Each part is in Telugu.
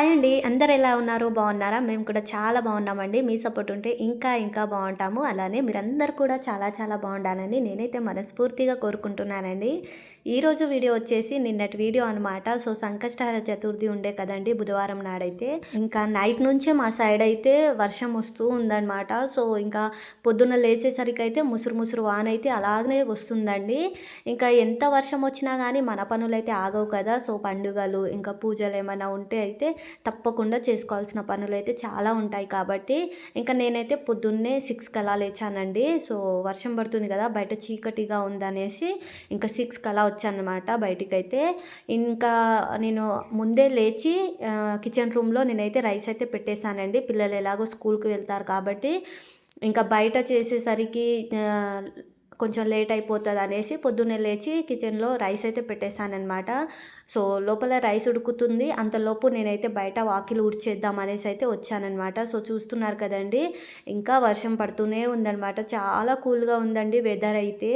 హాయ్ అండి. అందరు ఎలా ఉన్నారు? బాగున్నారా? మేము కూడా చాలా బాగున్నామండి. మీ సపోర్ట్ ఉంటే ఇంకా ఇంకా బాగుంటాము. అలానే మీరందరూ కూడా చాలా చాలా బాగుండాలని నేనైతే మనస్ఫూర్తిగా కోరుకుంటున్నానండి. ఈరోజు వీడియో వచ్చేసి నిన్నటి వీడియో అనమాట సో సంకష్టహర చతుర్థి ఉండే కదండి బుధవారం నాడైతే. ఇంకా నైట్ నుంచే మా సైడ్ అయితే వర్షం వస్తూ ఉందన్నమాట. సో ఇంకా పొద్దున్న లేచేసరికి అయితే ముసురు ముసురు వాన అయితే అలాగనే వస్తుందండి. ఇంకా ఎంత వర్షం వచ్చినా కానీ మన పనులు అయితే ఆగవు కదా. సో పండుగలు ఇంకా పూజలు ఏమైనా ఉంటే అయితే తప్పకుండా చేసుకోవాల్సిన పనులు అయితే చాలా ఉంటాయి కాబట్టి. ఇంకా నేనైతే పొద్దున్నే సిక్స్ కలా లేచానండి. సో వర్షం పడుతుంది కదా బయట చీకటిగా ఉందనేసి ఇంకా సిక్స్ కలా వచ్చానమాట బయటికైతే. ఇంకా నేను ముందే లేచి కిచెన్ రూమ్లో నేనైతే రైస్ అయితే పెట్టేశానండి. పిల్లలు ఎలాగో స్కూల్కి వెళ్తారు కాబట్టి ఇంకా బయట చేసేసరికి కొంచెం లేట్ అయిపోతుంది అనేసి పొద్దున్నే లేచి కిచెన్లో రైస్ అయితే పెట్టేశానమాట సో లోపల రైస్ ఉడుకుతుంది. అంతలోపు నేనైతే బయట వాకిలు ఉడిచేద్దాం అనేసి అయితే వచ్చానమాట సో చూస్తున్నారు కదండి ఇంకా వర్షం పడుతూనే ఉందన్నమాట. చాలా కూల్గా ఉందండి వెదర్ అయితే.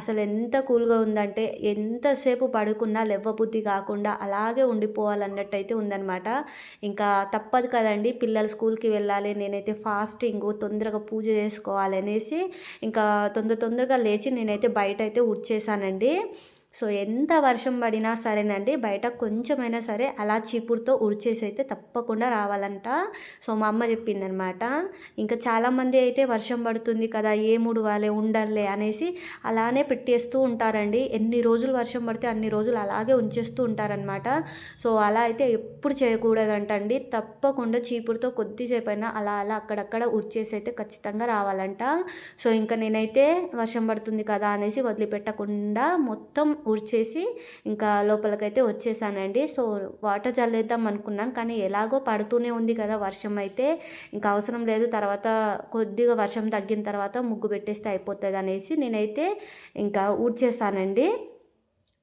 అసలు ఎంత కూల్గా ఉందంటే ఎంతసేపు పడుకున్నా లెవ్వబుద్ధి కాకుండా అలాగే ఉండిపోవాలన్నట్టు అయితే ఉందన్నమాట. ఇంకా తప్పదు కదండి పిల్లలు స్కూల్కి వెళ్ళాలి నేనైతే ఫాస్టింగ్ తొందరగా పూజ చేసుకోవాలి అనేసి ఇంకా తొందర తొందరగా లేచి నేనైతే బయట అయితే ఉడ్చేసానండి సో ఎంత వర్షం పడినా సరేనండి బయట కొంచెమైనా సరే అలా చీపురుతో ఉడిచేసి అయితే తప్పకుండా రావాలంట. సో మా అమ్మ చెప్పిందనమాట ఇంకా చాలామంది అయితే వర్షం పడుతుంది కదా ఏ మూడు వాళ్ళే ఉండర్లే అనేసి అలానే పెట్టేస్తూ ఉంటారండి. ఎన్ని రోజులు వర్షం పడితే అన్ని రోజులు అలాగే ఉంచేస్తూ ఉంటారనమాట సో అలా అయితే ఎప్పుడు చేయకూడదంటండి. తప్పకుండా చీపురుతో కొద్దిసేపు అయినా అలా అలా అక్కడక్కడ ఉడిచేసి అయితే ఖచ్చితంగా రావాలంట. సో ఇంకా నేనైతే వర్షం పడుతుంది కదా అనేసి వదిలిపెట్టకుండా మొత్తం ఊడ్చేసి ఇంకా లోపలికైతే వచ్చేసానండి. సో వాటర్ చల్లేద్దాం అనుకున్నాను కానీ ఎలాగో పడుతూనే ఉంది కదా వర్షం అయితే. ఇంకా అవసరం లేదు. తర్వాత కొద్దిగా వర్షం తగ్గిన తర్వాత ముగ్గు పెట్టేస్తే అయిపోతుంది అనేసి నేనైతే ఇంకా ఊడ్చేసానండి.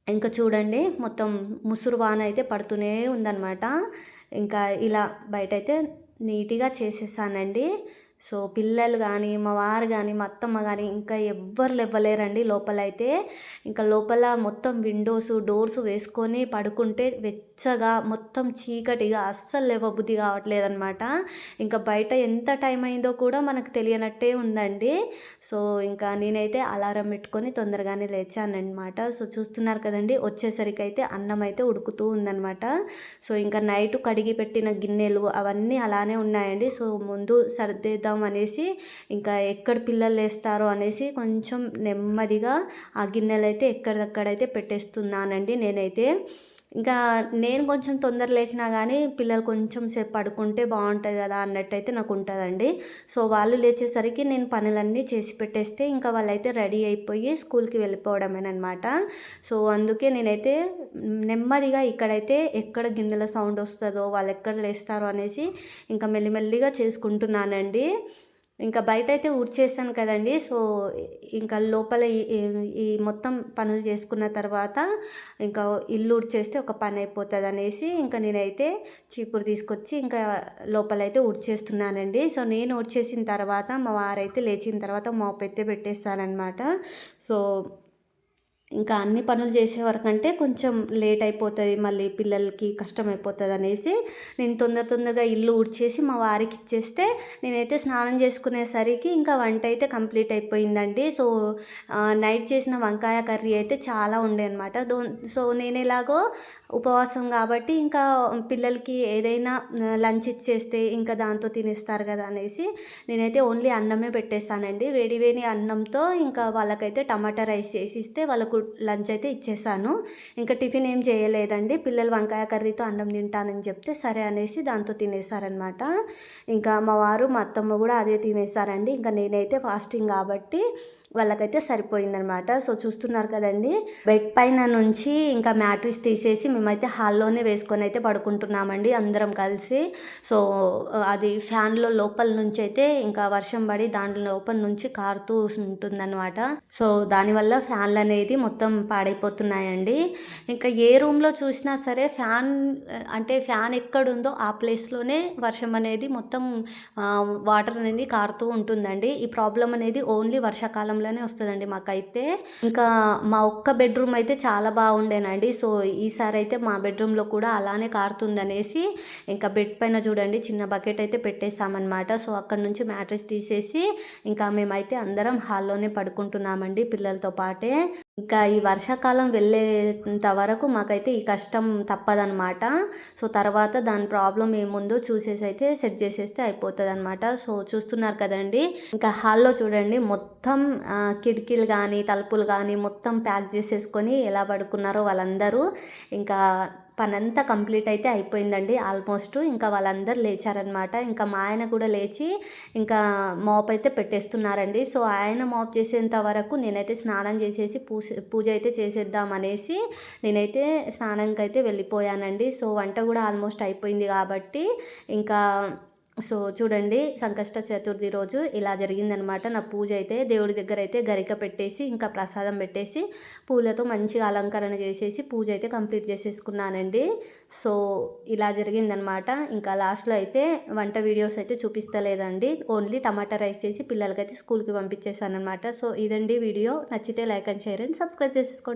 ఇంకా చూడండి మొత్తం ముసురు వాన అయితే పడుతూనే ఉందన్నమాట. ఇంకా ఇలా బయట అయితే నీట్గా చేసేసానండి. సో పిల్లలు కానీ మా వారు కానీ మా అత్తమ్మ కానీ ఇంకా ఎవ్వరు లేవలేరండి. లోపలైతే ఇంకా లోపల మొత్తం విండోస్ డోర్స్ వేసుకొని పడుకుంటే వెచ్చగా మొత్తం చీకటిగా అస్సలు లేవబుద్ధి కావట్లేదనమాట ఇంకా బయట ఎంత టైం అయిందో కూడా మనకు తెలియనట్టే ఉందండి. సో ఇంకా నేనైతే అలారం పెట్టుకొని తొందరగానే లేచానమాట సో చూస్తున్నారు కదండి వచ్చేసరికి అయితే అన్నం అయితే ఉడుకుతూ ఉందనమాట సో ఇంకా నైట్ కడిగి పెట్టిన గిన్నెలు అవన్నీ అలానే ఉన్నాయండి. సో ముందు సర్దేద్దాం చేద్దాం అనేసి ఇంకా ఎక్కడ పిల్లలు వేస్తారో అనేసి కొంచెం నెమ్మదిగా ఆ గిన్నెలు అయితే ఎక్కడిదక్కడైతే పెట్టేస్తున్నానండి నేనైతే. ఇంకా నేను కొంచెం తొందర లేచినా కానీ పిల్లలు కొంచెం సేపు పడుకుంటే బాగుంటుంది కదా అన్నట్టయితే నాకు ఉంటుందండి. సో వాళ్ళు లేచేసరికి నేను పనులన్నీ చేసి పెట్టేస్తే ఇంకా వాళ్ళైతే రెడీ అయిపోయి స్కూల్కి వెళ్ళిపోవడమేనమాట సో అందుకే నేనైతే నెమ్మదిగా ఇక్కడైతే ఎక్కడ గిన్నెల సౌండ్ వస్తుందో వాళ్ళు ఎక్కడ లేస్తారో అనేసి ఇంకా మెల్లిమెల్లిగా చేసుకుంటున్నానండి. ఇంకా బయట అయితే ఊడ్చేసాను కదండి. సో ఇంకా లోపల ఈ మొత్తం పనులు చేసుకున్న తర్వాత ఇంకా ఇల్లు ఊడ్చేస్తే ఒక పని అయిపోతుంది అనేసి ఇంకా నేనైతే చీపురు తీసుకొచ్చి ఇంకా లోపలైతే ఊడ్చేస్తున్నానండి. సో నేను ఊడ్చేసిన తర్వాత మా వారైతే లేచిన తర్వాత మోపు అయితే పెట్టేస్తారనమాట సో ఇంకా అన్ని పనులు చేసే వరకంటే కొంచెం లేట్ అయిపోతుంది మళ్ళీ పిల్లలకి కష్టం అయిపోతుంది అనేసి నేను తొందర తొందరగా ఇల్లు ఊడ్చేసి మా వారికి ఇచ్చేస్తే నేనైతే స్నానం చేసుకునేసరికి ఇంకా వంట అయితే కంప్లీట్ అయిపోయిందండి. సో నైట్ చేసిన వంకాయ కర్రీ అయితే చాలా ఉండే అనమాట సో నేను ఎలాగో ఉపవాసం కాబట్టి ఇంకా పిల్లలకి ఏదైనా లంచ్ ఇచ్చేస్తే ఇంకా దాంతో తినేస్తారు కదా అనేసి నేనైతే ఓన్లీ అన్నమే పెట్టేస్తానండి. వేడివేని అన్నంతో ఇంకా వాళ్ళకైతే టమాటా రైస్ చేసి ఇస్తే వాళ్ళకు లంచ్ అయితే ఇచ్చేసాను. ఇంకా టిఫిన్ ఏం చేయలేదండి. పిల్లలు వంకాయ కర్రీతో అన్నం తింటానని చెప్తే సరే అనేసి దాంతో తినేసారనమాట ఇంకా మా వారు మా అత్తమ్మ కూడా అదే తినేసారండి. ఇంకా నేనైతే ఫాస్టింగ్ కాబట్టి వాళ్ళకైతే సరిపోయిందనమాట సో చూస్తున్నారు కదండి. బెడ్ పైన నుంచి ఇంకా మ్యాట్రిస్ తీసేసి మేమైతే హాల్లోనే వేసుకొని అయితే పడుకుంటున్నామండి అందరం కలిసి. సో అది ఫ్యాన్లో లోపల నుంచి అయితే ఇంకా వర్షం పడి దాంట్లో లోపల నుంచి కారుతూ ఉంటుందన్నమాట. సో దానివల్ల ఫ్యాన్లు అనేది మొత్తం పాడైపోతున్నాయండి. ఇంకా ఏ రూమ్లో చూసినా సరే ఫ్యాన్ అంటే ఫ్యాన్ ఎక్కడుందో ఆ ప్లేస్లోనే వర్షం అనేది మొత్తం వాటర్ అనేది కారుతూ ఉంటుందండి. ఈ ప్రాబ్లం అనేది ఓన్లీ వర్షాకాలం కాలంలోనే వస్తుందండి మాకైతే. ఇంకా మా ఒక్క బెడ్రూమ్ అయితే చాలా బాగుండేనండి. సో ఈసారి అయితే మా బెడ్రూమ్లో కూడా అలానే కారుతుందనేసి ఇంకా బెడ్ పైన చూడండి చిన్న బకెట్ అయితే పెట్టేసామన్నమాట. సో అక్కడ నుంచి మ్యాట్రెస్ తీసేసి ఇంకా మేమైతే అందరం హాల్లోనే పడుకుంటున్నామండి పిల్లలతో పాటే. ఇంకా ఈ వర్షాకాలం వెళ్ళేంత వరకు మాకైతే ఈ కష్టం తప్పదనమాట సో తర్వాత దాని ప్రాబ్లం ఏముందో చూసేసి అయితే సెట్ చేసేస్తే అయిపోతుంది అనమాట సో చూస్తున్నారు కదండి. ఇంకా హాల్లో చూడండి మొత్తం కిటికీలు కానీ తలుపులు కానీ మొత్తం ప్యాక్ చేసేసుకొని ఎలా పడుకున్నారో వాళ్ళందరూ. ఇంకా పనంతా కంప్లీట్ అయితే అయిపోయిందండి. ఆల్మోస్ట్ ఇంకా వాళ్ళందరూ లేచారనమాట ఇంకా మా ఆయన కూడా లేచి ఇంకా మాప్ అయితే పెట్టేస్తున్నారండి. సో ఆయన మాప్ చేసేంత వరకు నేనైతే స్నానం చేసేసి పూజ పూజ అయితే చేసేద్దాం అనేసి నేనైతే స్నానంకి అయితే వెళ్ళిపోయానండి. సో వంట కూడా ఆల్మోస్ట్ అయిపోయింది కాబట్టి ఇంకా సో చూడండి సంకష్ట చతుర్థి రోజు ఇలా జరిగిందనమాట. నా పూజ అయితే దేవుడి దగ్గర అయితే గరిక పెట్టేసి ఇంకా ప్రసాదం పెట్టేసి పూలతో మంచిగా అలంకరణ చేసేసి పూజ అయితే కంప్లీట్ చేసేసుకున్నానండి. సో ఇలా జరిగిందనమాట. ఇంకా లాస్ట్లో అయితే వంట వీడియోస్ అయితే చూపిస్తలేదండి. ఓన్లీ టమాటా రైస్ చేసి పిల్లలకైతే స్కూల్కి పంపించేసాను అనమాట సో ఇదండి వీడియో. నచ్చితే like and share and subscribe చేసేసుకోండి.